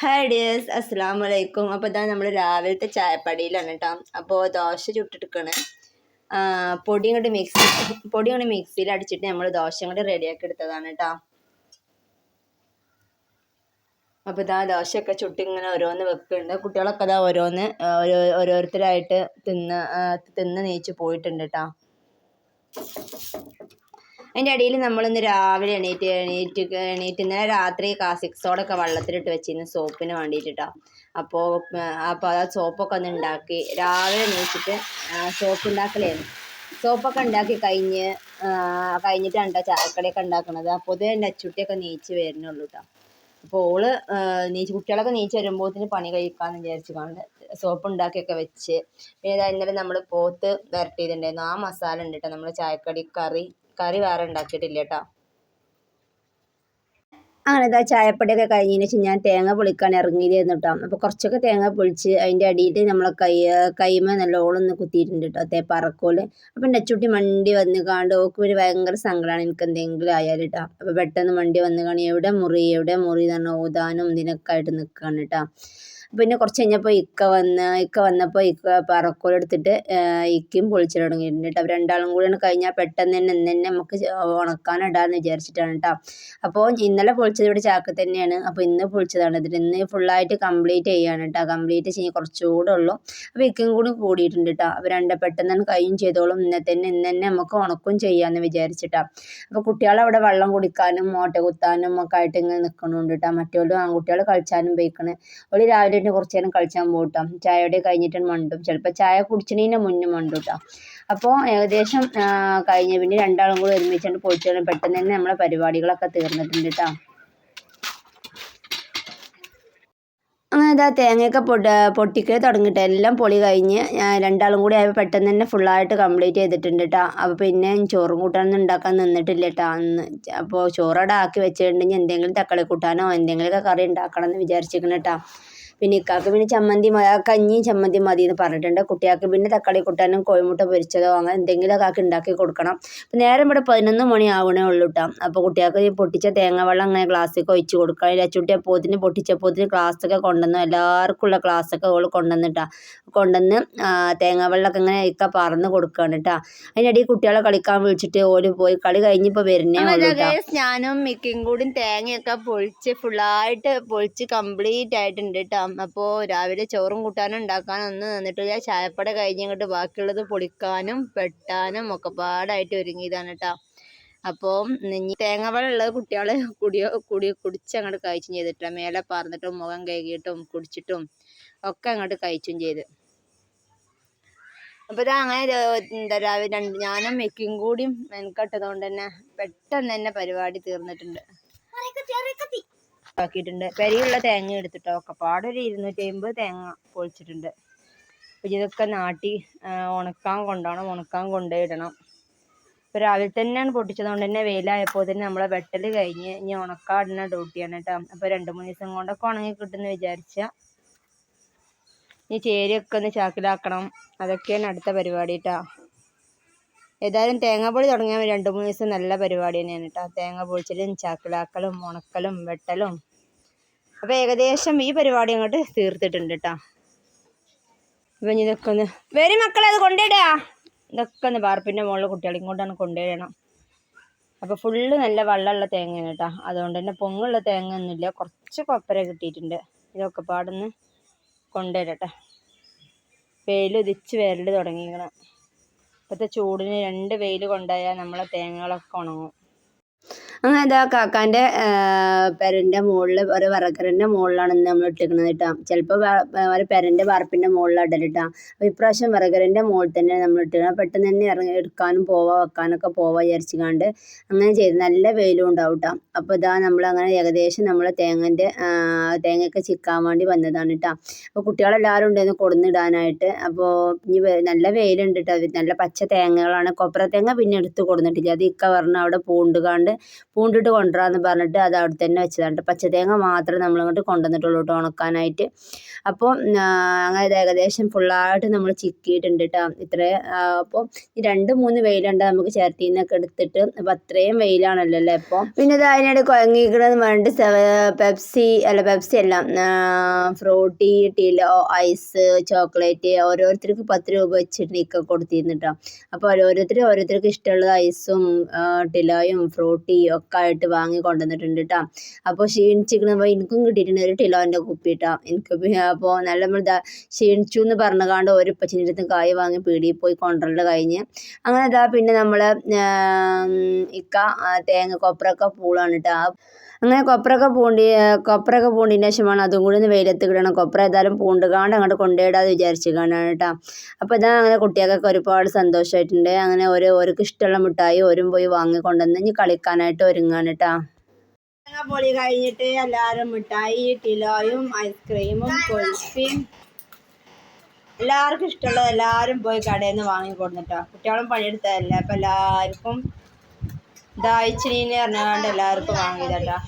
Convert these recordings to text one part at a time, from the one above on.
Hi dears അസ്സാം വലൈക്കും അപ്പോൾ ഇതാ നമ്മൾ രാവിലത്തെ ചായപ്പടിയിലാണ് കേട്ടോ അപ്പോൾ ദോശ ചുട്ടെടുക്കണേ പൊടി ഇങ്ങോട്ട് മിക്സി പൊടി ഇങ്ങോട്ട് മിക്സിയിൽ അടിച്ചിട്ട് നമ്മൾ ദോശ ഇങ്ങോട്ട് റെഡിയാക്കി എടുത്തതാണ് കേട്ടോ അപ്പോൾ ഇതാ ദോശയൊക്കെ ചുട്ടി ഇങ്ങനെ ഓരോന്ന് വെക്കുന്നുണ്ട് കുട്ടികളൊക്കെ ഇതാ ഓരോന്ന് ഓരോ ഓരോരുത്തരായിട്ട് തിന്ന് തിന്ന് നീച്ച് പോയിട്ടുണ്ട് കേട്ടോ അതിന്റെ ഇടയിൽ നമ്മളിന്ന് രാവിലെ എണീറ്റ് എണീറ്റ് എണീറ്റ് ഇന്നലെ രാത്രി കാസിക് സോഡൊക്കെ വെള്ളത്തിലിട്ട് വെച്ചിരുന്നു സോപ്പിന് വേണ്ടിയിട്ടാ അപ്പോൾ അപ്പോൾ ആ സോപ്പൊക്കെ ഒന്ന് ഉണ്ടാക്കി രാവിലെ എണീച്ചിട്ട് സോപ്പ് ഉണ്ടാക്കലായിരുന്നു സോപ്പൊക്കെ ഉണ്ടാക്കി കഴിഞ്ഞ് കഴിഞ്ഞിട്ടാണ് ചായക്കടയൊക്കെ ഉണ്ടാക്കുന്നത് അപ്പോൾ ഇത് എന്റെ അച്ചുട്ടിയൊക്കെ നീച്ച് വരുന്നുള്ളൂ കേട്ടോ അപ്പോൾ ഓൾ നീച്ച് കുട്ടികളൊക്കെ നീച്ച് വരുമ്പോഴത്തേന് പണി കഴിക്കാമെന്ന് വിചാരിച്ചു കൊണ്ട് സോപ്പ് ഉണ്ടാക്കിയൊക്കെ വെച്ച്. പിന്നെ ഇന്നലെ നമ്മൾ പോത്ത് വരട്ടിയതുണ്ടായിരുന്നു ആ മസാല ഉണ്ട് കേട്ടോ നമ്മൾ ചായക്കടി കറി കറി വേറെ ഉണ്ടാക്കിയിട്ടില്ല കേട്ടോ അങ്ങനെ ഇതാ ചായപ്പൊടിയൊക്കെ കഴിഞ്ഞതിന് ശേഷം ഞാൻ തേങ്ങ പൊളിക്കാൻ ഇറങ്ങിയിരുന്നു കേട്ടോ. അപ്പോൾ കുറച്ചൊക്കെ തേങ്ങ പൊളിച്ച് അതിന്റെ അടിയിൽ നമ്മളെ കൈ കൈമ നല്ലോണം കുത്തിയിട്ടുണ്ട് കേട്ടോ തേ പറക്കോൽ. അപ്പം അച്ചുട്ടി മണ്ടി വന്ന് കാണ്ട് ഓക്ക് ഒരു ഭയങ്കര സങ്കടമാണ് എനിക്ക് എന്തെങ്കിലും ആയാലും കേട്ടോ. അപ്പോൾ പെട്ടെന്ന് മണ്ടി വന്ന് കാണി എവിടെ മുറി എവിടെ മുറി എന്ന് പറഞ്ഞാൽ ഓതാനും ഇതിനൊക്കെ ആയിട്ട് നിൽക്കുകയാണ് കേട്ടോ. പിന്നെ കുറച്ച് കഴിഞ്ഞപ്പോൾ ഇക്ക വന്ന് ഇക്ക വന്നപ്പോൾ ഇക്ക പറക്കോലെടുത്തിട്ട് ഇക്കയും പൊളിച്ചിട്ട് തുടങ്ങിയിട്ടുണ്ട് കേട്ടോ. രണ്ടാളും കൂടെ കഴിഞ്ഞാൽ പെട്ടെന്ന് തന്നെ ഇന്ന് തന്നെ നമുക്ക് ഉണക്കാനിടാമെന്ന് വിചാരിച്ചിട്ടാണ് കേട്ടോ. അപ്പോൾ ഇന്നലെ പൊളിച്ചത് ഇവിടെ ചാക്ക് തന്നെയാണ്. അപ്പോൾ ഇന്ന് പൊളിച്ചതാണ് ഇതിൽ ഇന്ന് ഫുള്ളായിട്ട് കംപ്ലീറ്റ് ചെയ്യാണ് കേട്ടോ. കംപ്ലീറ്റ് ചെയ്യാൻ കുറച്ചുകൂടെ ഉള്ളൂ. അപ്പോൾ ഇക്കയും കൂടി കൂടിയിട്ടുണ്ട് കേട്ടോ. അപ്പോൾ രണ്ട് പെട്ടെന്ന് തന്നെ കഴിയും ചെയ്തോളും. ഇന്നെ തന്നെ ഇന്ന് തന്നെ നമുക്ക് ഉണക്കും ചെയ്യാമെന്ന് വിചാരിച്ചിട്ടാണ് അപ്പോൾ കുട്ടികളവിടെ വെള്ളം കുടിക്കാനും മോട്ട കുത്താനും ഒക്കെ ആയിട്ട് ഇങ്ങനെ നിൽക്കണുണ്ട് കേട്ടോ. മറ്റേ ആൺകുട്ടികൾ കളിച്ചാനും ഉപയോഗിക്കണേ ഒരു രാവിലെ കഴിഞ്ഞിട്ട് കുറച്ച് നേരം കളിച്ചാൻ പോകും ചായയുടെ കഴിഞ്ഞിട്ട് മണ്ടും. ചിലപ്പോൾ ചായ കുടിച്ചതിന് മുന്നേ മണ്ടും കേട്ടോ അപ്പോൾ ഏകദേശം കഴിഞ്ഞ. പിന്നെ രണ്ടാളും കൂടി ഒരുമിച്ചുകൊണ്ട് പോയിട്ട് പെട്ടെന്ന് തന്നെ നമ്മളെ പരിപാടികളൊക്കെ തീർന്നിട്ടുണ്ട് കേട്ടോ അങ്ങനെ തേങ്ങയൊക്കെ പൊട്ട പൊട്ടിക്കൽ തുടങ്ങിയിട്ട് എല്ലാം പൊളി കഴിഞ്ഞ് രണ്ടാളും കൂടി ആയപ്പോൾ പെട്ടെന്ന് തന്നെ ഫുള്ളായിട്ട് കംപ്ലീറ്റ് ചെയ്തിട്ടുണ്ട് കേട്ടോ അപ്പോൾ പിന്നെ ചോറും കൂട്ടാനൊന്നും ഉണ്ടാക്കാൻ നിന്നിട്ടില്ല കേട്ടോ അന്ന് അപ്പോൾ ചോറവിടെ ആക്കി വെച്ചിട്ടുണ്ടെങ്കിൽ എന്തെങ്കിലും തക്കാളി കൂട്ടാനോ എന്തെങ്കിലുമൊക്കെ കറി ഉണ്ടാക്കണം എന്ന് വിചാരിച്ചിരിക്കണം കേട്ടോ പിന്നെ ഇക്കാക്ക് പിന്നെ ചമ്മന്തി കഞ്ഞിയും ചമ്മന്തി മതി എന്ന് പറഞ്ഞിട്ടുണ്ട്. കുട്ടികൾക്ക് പിന്നെ തക്കാളി കൂട്ടാനും കോഴിമുട്ട പൊരിച്ചതോ അങ്ങനെ എന്തെങ്കിലുമൊക്കെ ആക്കി ഉണ്ടാക്കി കൊടുക്കണം. അപ്പം നേരം ഇവിടെ പതിനൊന്ന് മണി ആവണേ ഉള്ളൂ കേട്ടോ അപ്പോൾ കുട്ടികൾക്ക് പൊട്ടിച്ച തേങ്ങ വെള്ളം അങ്ങനെ ഗ്ലാസ്സൊക്കെ ഒഴിച്ച് കൊടുക്കണം. ലച്ചുട്ടി പോത്തിന് പൊട്ടിച്ച പോത്തിന് ഗ്ലാസ്സൊക്കെ കൊണ്ടുവന്നു എല്ലാവർക്കും ഉള്ള ഗ്ലാസ്സൊക്കെ ഓൾ കൊണ്ടുവന്നിട്ടാ കൊണ്ടുവന്ന് തേങ്ങ വെള്ളമൊക്കെ ഇങ്ങനെ ഇക്ക പറന്ന് കൊടുക്കുകയാണ് കേട്ടോ അതിനിടയിൽ കുട്ടികളെ കളിക്കാൻ വിളിച്ചിട്ട് ഓൽ പോയി കളി കഴിഞ്ഞിപ്പോൾ വരുന്നേ ഞാനും മിക്കും കൂടി തേങ്ങയൊക്കെ പൊളിച്ച് ഫുള്ളായിട്ട് പൊളിച്ച് കംപ്ലീറ്റ് ആയിട്ടുണ്ട് കേട്ടോ അപ്പോൾ രാവിലെ ചോറും കൂട്ടാനും ഉണ്ടാക്കാനും ഉണ്ടാക്കാനൊന്നും നിന്നിട്ടില്ല. ചായപ്പട കഴിഞ്ഞിങ്ങോട്ട് ബാക്കിയുള്ളത് പൊളിക്കാനും വെട്ടാനും ഒക്കെ പാടായിട്ട് ഒരുങ്ങിയതാണ് കേട്ടോ അപ്പോൾ ഇനി തേങ്ങാവെള്ളം ഉള്ളത് കുട്ടികൾ കുടിയോ കുടി കുടിച്ച് അങ്ങോട്ട് കഴിച്ചും ചെയ്തിട്ടില്ല. മേലെ പറന്നിട്ടും മുഖം കഴുകിയിട്ടും കുടിച്ചിട്ടും ഒക്കെ അങ്ങോട്ട് കഴിച്ചും ചെയ്ത്. അപ്പോൾ ഇത് അങ്ങനെ എന്താ രാവിലെ രണ്ട് ഞാനും മെക്കും കൂടിയും മെനക്കെട്ടതുകൊണ്ട് തന്നെ പെട്ടെന്ന് തന്നെ പരിപാടി തീർന്നിട്ടുണ്ട്. ആക്കിയിട്ടുണ്ട് പെരിയുള്ള തേങ്ങ എടുത്തിട്ടോ. ഒക്കെപ്പാടൊരു ഇരുന്നൂറ്റി അമ്പത് തേങ്ങ പൊളിച്ചിട്ടുണ്ട്. അപ്പം ഇതൊക്കെ നാട്ടി ഉണക്കാൻ കൊണ്ടുപോകണം. ഉണക്കാൻ കൊണ്ടുപോയിടണം. ഇപ്പോൾ രാവിലെ തന്നെയാണ് പൊട്ടിച്ചതുകൊണ്ട് തന്നെ വെയിലായപ്പോൾ തന്നെ നമ്മളെ വെട്ടൽ കഴിഞ്ഞ് ഇനി ഉണക്കാടുന്ന ഡ്യൂട്ടിയാണ് കേട്ടോ. അപ്പോൾ രണ്ട് മൂന്ന് ദിവസം കൊണ്ടൊക്കെ ഉണങ്ങി കിട്ടുമെന്ന് വിചാരിച്ച. ഇനി ചേരിയൊക്കെ ഒന്ന് ചാക്കിലാക്കണം. അതൊക്കെയാണ് അടുത്ത പരിപാടി കേട്ടോ. ഏതായാലും തേങ്ങാപ്പൊടി തുടങ്ങിയാൽ രണ്ട് മൂന്ന് ദിവസം നല്ല പരിപാടി തന്നെയാണ് കേട്ടോ. തേങ്ങ പൊളിച്ചലും ചാക്കിലാക്കലും ഉണക്കലും വെട്ടലും. അപ്പോൾ ഏകദേശം ഈ പരിപാടി അങ്ങോട്ട് തീർത്തിട്ടുണ്ട് കേട്ടോ അപ്പം ഇതൊക്കെ ഒന്ന് വരും മക്കളെ അത് കൊണ്ടിടുക ഇതൊക്കെ ഒന്ന് പാർപ്പിന്റെ മുകളിൽ കുട്ടികൾ ഇങ്ങോട്ടാണ് കൊണ്ടുവരണം. അപ്പോൾ ഫുള്ള് നല്ല വെള്ളമുള്ള തേങ്ങയാണ് കേട്ടോ അതുകൊണ്ട് തന്നെ പൊങ്ങുള്ള തേങ്ങ ഒന്നുമില്ല കുറച്ച് കൊപ്പര കിട്ടിയിട്ടുണ്ട് ഇതൊക്കെ പാടൊന്ന് കൊണ്ടുവരട്ടെ വെയിൽ ഉദിച്ച് വരൽ തുടങ്ങിയിരിക്കണം. ഇപ്പോഴത്തെ ചൂടിന് രണ്ട് വെയിൽ കൊണ്ടുപോയാൽ നമ്മളെ തേങ്ങകളൊക്കെ ഉണങ്ങും. അങ്ങനെ ഇതാ കാക്കാന്റെ പെരന്റെ മുകളിൽ ഒരു വറക്കരന്റെ മുകളിലാണ് നമ്മൾ ഇട്ടിരിക്കുന്നത് കേട്ടോ. ചിലപ്പോൾ ഒരു പെരന്റെ വാർപ്പിന്റെ മുകളിലാണ് ഇടൽ കേട്ടോ. അപ്പോൾ ഇപ്രാവശ്യം വറകരന്റെ മുകളിൽ തന്നെ നമ്മൾ ഇട്ടിരുന്നത് പെട്ടെന്ന് തന്നെ ഇറങ്ങി എടുക്കാനും പോവാ വെക്കാനൊക്കെ പോവാ വിചാരിച്ചുകൊണ്ട് അങ്ങനെ ചെയ്ത് നല്ല വെയിലും ഉണ്ടാവും കേട്ടോ. അപ്പോൾ ഇതാ നമ്മൾ അങ്ങനെ ഏകദേശം നമ്മൾ തേങ്ങന്റെ തേങ്ങയൊക്കെ ചിക്കാൻ വേണ്ടി വന്നതാണ് കേട്ടോ. അപ്പോൾ കുട്ടികളെല്ലാവരും ഉണ്ടായിരുന്നു കൊടുന്നിടാനായിട്ട് അപ്പോൾ ഇനി നല്ല വെയിലുണ്ട് കേട്ടോ. നല്ല പച്ച തേങ്ങകളാണ്. കൊപ്ര തേങ്ങ പിന്നെ എടുത്ത് കൊടുന്നിട്ടില്ല. അത് ഇക്ക പറഞ്ഞ അവിടെ പൂണ്ടുകാണ്ട് പൂണ്ടിട്ട് കൊണ്ടുവരാമെന്ന് പറഞ്ഞിട്ട് അത് അവിടെ തന്നെ വെച്ചതാണ് പച്ചതേങ്ങ മാത്രമേ നമ്മളിങ്ങോട്ട് കൊണ്ടുവന്നിട്ടുള്ളൂ കേട്ടോ ഉണക്കാനായിട്ട്. അപ്പോൾ അങ്ങനെ ഏകദേശം ഫുള്ളായിട്ട് നമ്മൾ ചിക്കിയിട്ടുണ്ട് കേട്ടോ ഇത്ര അപ്പോൾ രണ്ട് മൂന്ന് വെയിലുണ്ട് നമുക്ക് ചേർത്തിന്നൊക്കെ എടുത്തിട്ട് അപ്പോൾ അത്രയും വെയിലാണല്ലോ അല്ലേ ഇപ്പോൾ പിന്നെ ഇത് അതിനിടെ കുഴങ്ങിക്കണമെന്ന് പറഞ്ഞിട്ട് പെപ്സി അല്ല പെപ്സി അല്ല ഫ്രൂട്ടി ടീലോ ഐസ് ചോക്ലേറ്റ് ഓരോരുത്തർക്ക് പത്ത് രൂപ വെച്ചിട്ട് ഇക്ക കൊടുത്തിരുന്നു കേട്ടോ അപ്പോൾ ഓരോരുത്തർ ഓരോരുത്തർക്ക് ഇഷ്ടമുള്ള ഐസും ടിലോയും ഫ്രൂട്ടിയും ഒക്കെ ആയിട്ട് വാങ്ങി കൊണ്ടുവന്നിട്ടുണ്ട് കേട്ടോ അപ്പോൾ ക്ഷീണിച്ചിരിക്കണപ്പോൾ എനിക്കും കിട്ടിയിട്ടുണ്ട് ഒരു ടിലോന്റെ കുപ്പി കേട്ടോ എനിക്ക് അപ്പോൾ നല്ല നമ്മൾ ക്ഷീണിച്ചു എന്ന് പറഞ്ഞുകാണ്ട് ഒരു പച്ചിന്റെ അടുത്ത് കായ് വാങ്ങി പീടിയിൽ പോയി കൊണ്ടുവരൽ കഴിഞ്ഞ്. അങ്ങനെ ഇതാ പിന്നെ നമ്മൾ ഇക്ക തേങ്ങ കൊപ്രക്ക പൂളാണ് കേട്ടോ അങ്ങനെ കൊപ്രക്ക പൂണ്ടി കൊപ്രക്ക പൂണ്ടിന്റെ ശേഷമാണ് അതും കൂടി ഒന്ന് വെയിലത്ത് കിടണം കൊപ്ര ഏതായാലും പൂണ്ടുകാണ്ട് അങ്ങോട്ട് കൊണ്ടുപോയിടാതെ വിചാരിച്ചു കാണാണ് കേട്ടോ. അപ്പോൾ ഇതാ അങ്ങനെ കുട്ടികൾക്കൊക്കെ ഒരുപാട് സന്തോഷമായിട്ടുണ്ട്. അങ്ങനെ ഒരു ഓർക്ക് ഇഷ്ടമുള്ള മിഠായി ഓരും പോയി വാങ്ങി കൊണ്ടുവന്ന് ഇനി കളിക്കാനായിട്ട് ഒരുങ്ങാണ് കേട്ടോ. പൊളി കഴിഞ്ഞിട്ട് എല്ലാവരും മിഠായി ടിലോയും ഐസ്ക്രീമും കുൽഫിയും എല്ലാവർക്കും ഇഷ്ടമുള്ളത് എല്ലാവരും പോയി കടയിൽ നിന്ന് വാങ്ങിക്കൊടുന്നിട്ടോ കുട്ടികളും പണിയെടുത്തതല്ലേ? അപ്പം എല്ലാവർക്കും ദായിച്ചിനീന്ന് പറഞ്ഞാണ്ട് എല്ലാവർക്കും വാങ്ങിയതാ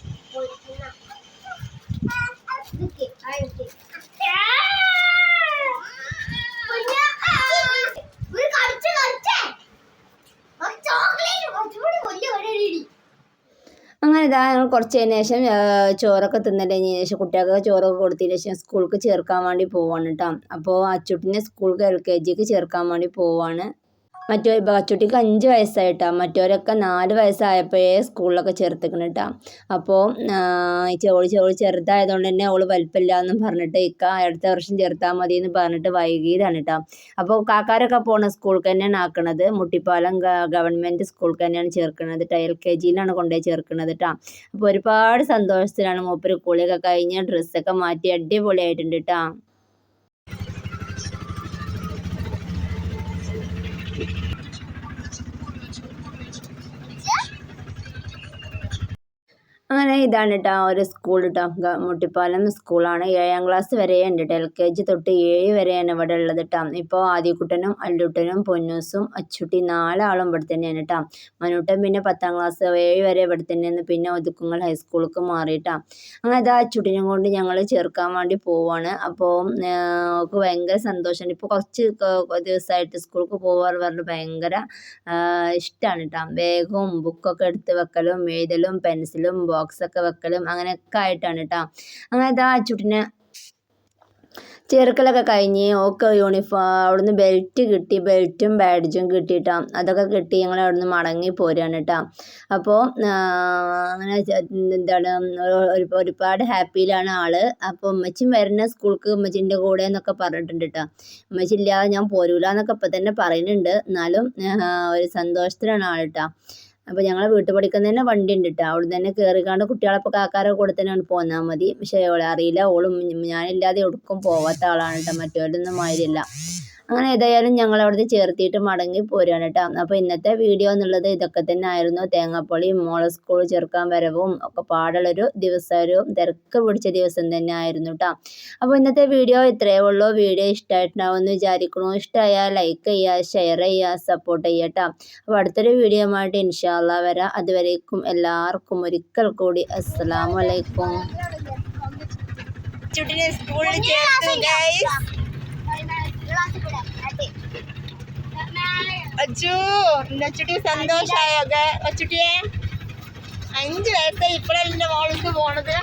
അങ്ങനെ ഇതാ ഞങ്ങൾ കുറച്ച് കഴിഞ്ഞ ശേഷം ചോറൊക്കെ തിന്നിട്ടതിന് ശേഷം കുട്ടികൾക്ക് ചോറൊക്കെ കൊടുത്തതിന് ശേഷം സ്കൂൾക്ക് ചേർക്കാൻ വേണ്ടി പോവാണ് കേട്ടോ അപ്പോൾ അച്ചുട്ടിനെ സ്കൂൾക്ക് എൽ കെ ജിക്ക് ചേർക്കാൻ വേണ്ടി പോവാണ്. മറ്റോ അച്ചുട്ടിക്ക് അഞ്ച് വയസ്സായിട്ടാ. മറ്റവരൊക്കെ നാല് വയസ്സായപ്പോഴേ സ്കൂളിലൊക്കെ ചേർത്തിക്കണം കേട്ടോ അപ്പോൾ ചോളി ചോളി ചെറുതായതുകൊണ്ട് തന്നെ അവൾ വലിപ്പമില്ല എന്നും പറഞ്ഞിട്ട് ഇക്ക അടുത്ത വർഷം ചേർത്താൽ മതി എന്ന് പറഞ്ഞിട്ട് വൈകിയതാണ് കേട്ടോ അപ്പോൾ കാക്കാരൊക്കെ പോണ സ്കൂൾക്ക് തന്നെയാണ് ആക്കണത്. മുട്ടിപ്പാലം ഗവൺമെന്റ് സ്കൂൾക്ക് തന്നെയാണ് ചേർക്കുന്നത് കേട്ടോ എൽ കെ ജിയിലാണ് കൊണ്ടുപോയി ചേർക്കുന്നത് കേട്ടോ അപ്പോൾ ഒരുപാട് സന്തോഷത്തിലാണ് മൂപ്പര് കുളിയൊക്കെ കഴിഞ്ഞ് ഡ്രസ്സൊക്കെ മാറ്റി അടിപൊളിയായിട്ടുണ്ട് കേട്ടോ അങ്ങനെ ഇതാണ് കേട്ടോ ഒരു സ്കൂൾ കേട്ടോ മുട്ടിപ്പാലം സ്കൂളാണ് ഏഴാം ക്ലാസ് വരെ ഉണ്ട് കേട്ടോ എൽ കെ ജി തൊട്ട് ഏഴ് വരെയാണ് ഇവിടെ ഉള്ളത് കേട്ടോ ഇപ്പോൾ ആദ്യക്കുട്ടനും അല്ലുട്ടനും പൊന്നൂസും അച്ചുട്ടി നാലാളും ഇവിടെ തന്നെയാണ് കേട്ടോ മനുട്ടൻ പിന്നെ പത്താം ക്ലാസ് ഏഴ് വരെ ഇവിടെ തന്നെയാണ്. പിന്നെ ഒതുക്കുങ്ങൾ ഹൈസ്കൂൾക്ക് മാറിയിട്ടാ അങ്ങനെ അതാ അച്ചുട്ടിനും കൊണ്ട് ഞങ്ങൾ ചേർക്കാൻ വേണ്ടി പോവാണ്. അപ്പോൾ അവൾക്ക് ഭയങ്കര സന്തോഷമുണ്ട് ഇപ്പോൾ കുറച്ച് ദിവസമായിട്ട് സ്കൂൾക്ക് പോകാറ് പറഞ്ഞ് ഭയങ്കര ഇഷ്ടമാണ് കേട്ടോ ബാഗും ബുക്കൊക്കെ എടുത്ത് വെക്കലും എഴുതലും പെൻസിലും ബോക്സൊക്കെ വെക്കലും അങ്ങനെയൊക്കെ ആയിട്ടാണ് കേട്ടോ അങ്ങനെ ഇതാ അച്ചുട്ടിനെ ചേർക്കലൊക്കെ കഴിഞ്ഞ് ഓക്കെ യൂണിഫോം അവിടുന്ന് ബെൽറ്റ് കിട്ടി ബെൽറ്റും ബാഡ്ജും കിട്ടിയിട്ടാ അതൊക്കെ കിട്ടി ഞങ്ങൾ അവിടുന്ന് മടങ്ങി പോരുകയാണ് കേട്ടോ അപ്പോൾ അങ്ങനെ എന്താണ് ഒരു- ഒരു- ഒരുപാട് ഹാപ്പിയിലാണ് ആൾ. അപ്പോൾ ഉമ്മച്ചും വരുന്ന സ്കൂൾക്ക് ഉമ്മച്ചിന്റെ കൂടെ എന്നൊക്കെ പറഞ്ഞിട്ടുണ്ട് കേട്ടോ ഉമ്മച്ചി ഇല്ലാതെ ഞാൻ പോരൂല എന്നൊക്കെ ഇപ്പം തന്നെ പറയുന്നുണ്ട്. എന്നാലും ഒരു സന്തോഷത്തിലാണ് ആൾ കേട്ടോ അപ്പോൾ ഞങ്ങളെ വീട്ടിൽ പഠിക്കുന്ന തന്നെ വണ്ടി ഉണ്ട് കേട്ടോ അവിടെ തന്നെ കയറിക്കാണ്ട് കുട്ടികളപ്പോൾ കാക്കാരെ കൂടെ തന്നെയാണ് പോന്നാൽ മതി. പക്ഷേ ഓളെ അറിയില്ല. ഓളും ഞാനില്ലാതെ എവിടേക്കും പോവാത്ത ആളാണ് കേട്ടോ മറ്റവരൊന്നും മാതിരിയല്ല. അങ്ങനെ ഏതായാലും ഞങ്ങൾ അവിടുന്ന് ചേർത്തിട്ട് മടങ്ങി പോരുകയാണ് കേട്ടോ. അപ്പോൾ ഇന്നത്തെ വീഡിയോ എന്നുള്ളത് ഇതൊക്കെ തന്നെ ആയിരുന്നു തേങ്ങാപ്പൊളിയും മോളെ സ്കൂൾ ചേർക്കാൻ വരവും ഒക്കെ പാടുള്ളൊരു ദിവസവും തിരക്ക് പിടിച്ച ദിവസം തന്നെ ആയിരുന്നു കേട്ടോ. അപ്പോൾ ഇന്നത്തെ വീഡിയോ ഇത്രയേ ഉള്ളൂ. വീഡിയോ ഇഷ്ടമായിട്ടുണ്ടാവുമെന്ന് വിചാരിക്കണു ഇഷ്ടമായാൽ ലൈക്ക് ചെയ്യുക ഷെയർ ചെയ്യുക സപ്പോർട്ട് ചെയ്യുക കേട്ടോ. അപ്പോൾ അടുത്തൊരു വീഡിയോ ആയിട്ട് ഇൻഷാല്ല വരാം. അതുവരേക്കും എല്ലാവർക്കും ഒരിക്കൽ കൂടി അസ്സാം വലൈക്കും സ്കൂളിൽ ചേർത്തു ഗൈസ് അച്ചു അച്ചുട്ടി സന്തോഷായൊക്കെ അച്ചുട്ടിയെ അഞ്ച് വയസ്സായി ഇപ്പഴല്ലേ മോളിക്ക് പോണത്?